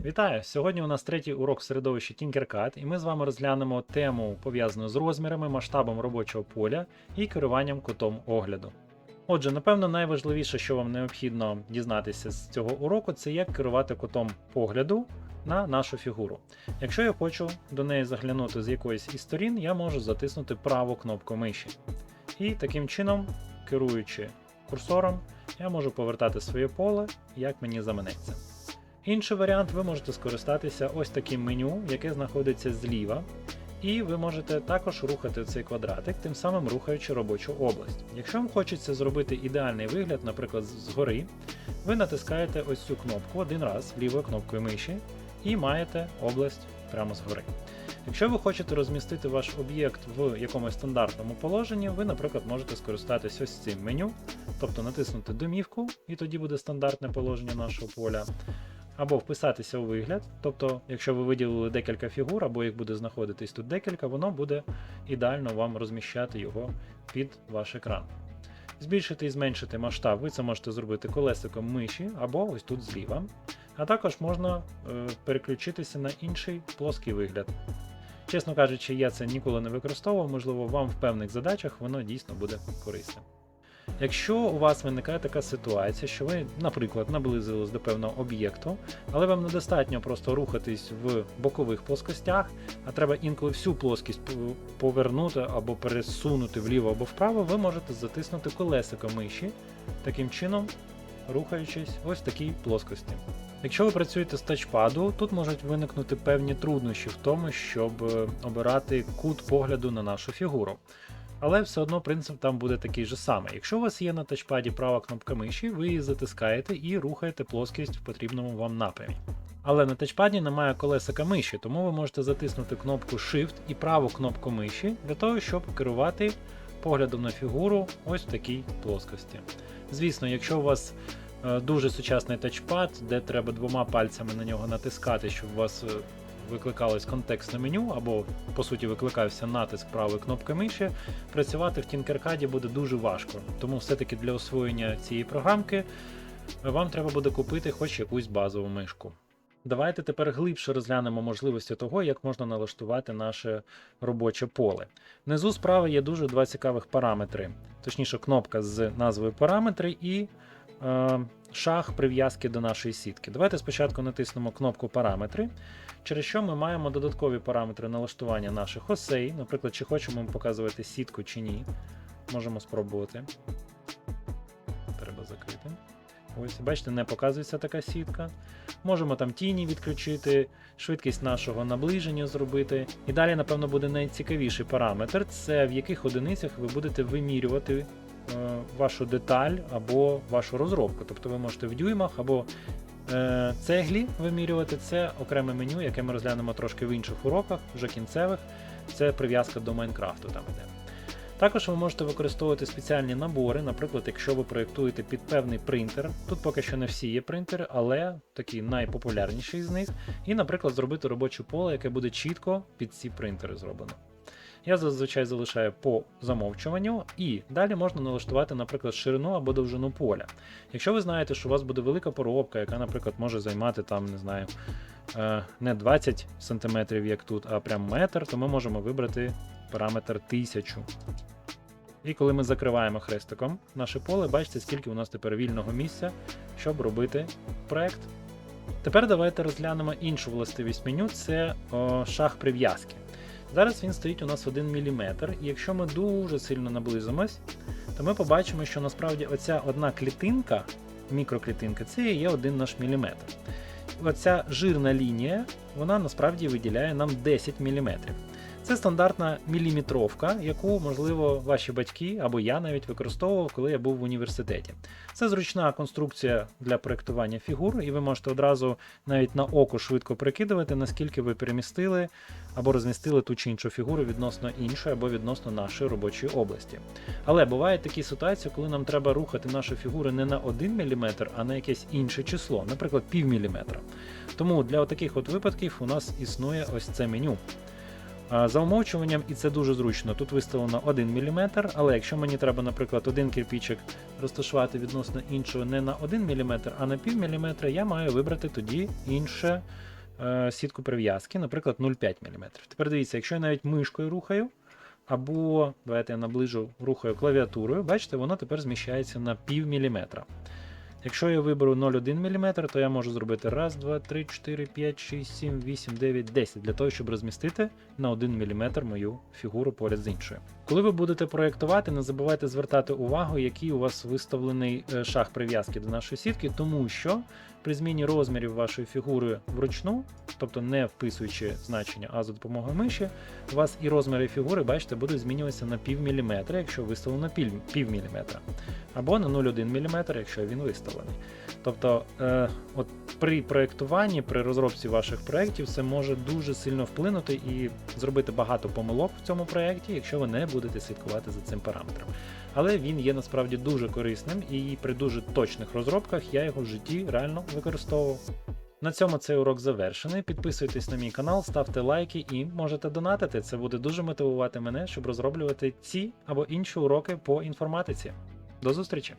Вітаю! Сьогодні у нас третій урок середовища Tinkercad, і ми з вами розглянемо тему пов'язану з розмірами, масштабом робочого поля і керуванням кутом огляду. Отже, напевно, найважливіше, що вам необхідно дізнатися з цього уроку, це як керувати кутом погляду на нашу фігуру. Якщо я хочу до неї заглянути з якоїсь із сторін, я можу затиснути праву кнопку миші. І таким чином, керуючи курсором, я можу повертати своє поле, як мені заманеться. Інший варіант, ви можете скористатися ось таким меню, яке знаходиться зліва, і ви можете також рухати цей квадратик, тим самим рухаючи робочу область. Якщо вам хочеться зробити ідеальний вигляд, наприклад, згори, ви натискаєте ось цю кнопку один раз лівою кнопкою миші і маєте область прямо згори. Якщо ви хочете розмістити ваш об'єкт в якомусь стандартному положенні, ви, наприклад, можете скористатися ось цим меню, тобто натиснути домівку, і тоді буде стандартне положення нашого поля або вписатися у вигляд. Тобто, якщо ви виділили декілька фігур, або їх буде знаходитись тут декілька, воно буде ідеально вам розміщати його під ваш екран. Збільшити і зменшити масштаб, ви це можете зробити колесиком миші або ось тут зліва. А також можна е, переключитися на інший плоский вигляд. Чесно кажучи, я це ніколи не використовував, можливо, вам в певних задачах воно дійсно буде корисним. Якщо у вас виникає така ситуація, що ви, наприклад, наблизились до певного об'єкту, але вам недостатньо просто рухатись в бокових плоскостях, а треба інколи всю плоскість повернути або пересунути вліво або вправо, ви можете затиснути колесико миші, таким чином рухаючись ось в такій плоскості. Якщо ви працюєте з тачпаду, тут можуть виникнути певні труднощі в тому, щоб обирати кут погляду на нашу фігуру. Але все одно принцип там буде такий же самий. Якщо у вас є на тачпаді права кнопка миші, ви її затискаєте і рухаєте плоскість в потрібному вам напрямі. Але на тачпаді немає колесика миші, тому ви можете затиснути кнопку Shift і праву кнопку миші для того, щоб керувати поглядом на фігуру ось в такій плоскості. Звісно, якщо у вас е, дуже сучасний тачпад, де треба двома пальцями на нього натискати, щоб у вас е, викликалось контекстне меню, або, по суті, викликався натиск правої кнопки миші, працювати в Tinkercad буде дуже важко. Тому все-таки для освоєння цієї програмки вам треба буде купити хоч якусь базову мишку. Давайте тепер глибше розглянемо можливості того, як можна налаштувати наше робоче поле. Внизу справа є дуже два цікавих параметри, точніше, кнопка з назвою параметри і е, шаг прив'язки до нашої сітки. Давайте спочатку натиснемо кнопку параметри, через що ми маємо додаткові параметри налаштування наших осей. Наприклад, чи хочемо ми показувати сітку чи ні. Можемо спробувати. Треба закрити. Ось, бачите, не показується така сітка. Можемо там тіні відключити, швидкість нашого наближення зробити. І далі, напевно, буде найцікавіший параметр це в яких одиницях ви будете вимірювати вашу деталь або вашу розробку. Тобто ви можете в дюймах або е, цеглі вимірювати. Це окреме меню, яке ми розглянемо трошки в інших уроках, вже кінцевих. Це прив'язка до Майнкрафту там іде. Також ви можете використовувати спеціальні набори, наприклад, якщо ви проєктуєте під певний принтер. Тут поки що не всі є принтери, але такий найпопулярніший з них. І, наприклад, зробити робоче поле, яке буде чітко під ці принтери зроблено. Я зазвичай залишаю по замовчуванню, і далі можна налаштувати, наприклад, ширину або довжину поля. Якщо ви знаєте, що у вас буде велика поробка, яка, наприклад, може займати там, не знаю, е, не 20 см, як тут, а прям метр, то ми можемо вибрати параметр 1000. І коли ми закриваємо хрестиком наше поле, бачите, скільки у нас тепер вільного місця, щоб робити проект. Тепер давайте розглянемо іншу властивість меню це о, шаг прив'язки. Зараз він стоїть у нас 1 мм, і якщо ми дуже сильно наблизимось, то ми побачимо, що насправді оця одна клітинка, мікроклітинка, це є один наш міліметр. Оця жирна лінія, вона насправді виділяє нам 10 мм. Це стандартна міліметровка, яку, можливо, ваші батьки або я навіть використовував, коли я був в університеті. Це зручна конструкція для проєктування фігур, і ви можете одразу навіть на око швидко прикидувати, наскільки ви перемістили або розмістили ту чи іншу фігуру відносно іншої або відносно нашої робочої області. Але бувають такі ситуації, коли нам треба рухати нашу фігуру не на 1 мм, а на якесь інше число, наприклад, пів міліметра. Тому для таких от випадків у нас існує ось це меню. За умовчуванням, і це дуже зручно. Тут виставлено 1 мм, але якщо мені треба, наприклад, один кирпічик розташувати відносно іншого не на 1 мм, а на пів міліметра, я маю вибрати тоді інше е, сітку прив'язки, наприклад, 0,5 мм. Тепер дивіться, якщо я навіть мишкою рухаю, або давайте я наближу рухаю клавіатурою, бачите, воно тепер зміщається на пів міліметра. Якщо я виберу 0,1 мм, то я можу зробити 1, 2, 3, 4, 5, 6, 7, 8, 9, 10 для того, щоб розмістити на 1 мм мою фігуру поряд з іншою. Коли ви будете проєктувати, не забувайте звертати увагу, який у вас виставлений е, шаг прив'язки до нашої сітки, тому що при зміні розмірів вашої фігури вручну, тобто не вписуючи значення, а за допомогою миші, у вас і розміри фігури, бачите, будуть змінюватися на пів міліметра, якщо виставлено пів міліметра, або на 0,1 мм, якщо він виставлений. Тобто, е, от при проєктуванні, при розробці ваших проєктів, це може дуже сильно вплинути і зробити багато помилок в цьому проєкті, якщо ви не будете слідкувати за цим параметром. Але він є насправді дуже корисним і при дуже точних розробках я його в житті реально використовував. На цьому цей урок завершений. Підписуйтесь на мій канал, ставте лайки і можете донатити. Це буде дуже мотивувати мене, щоб розроблювати ці або інші уроки по інформатиці. До зустрічі!